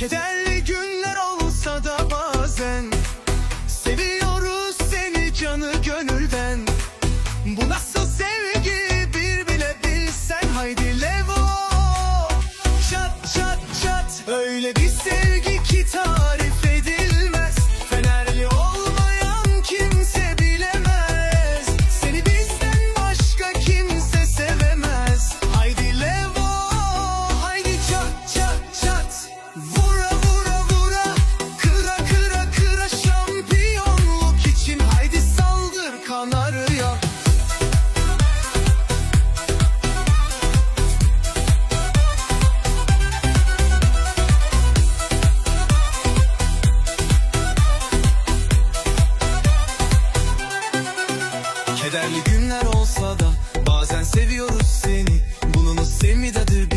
Kederli günler olsa da bazen Seviyoruz seni canı gönülden. Bu nasıl sevgi bir bile bilsen Haydi levo. Çat çat çat. Öyle bir sevgi kitap Kederli günler olsa da bazen seviyoruz seni. Bunun sevmidadır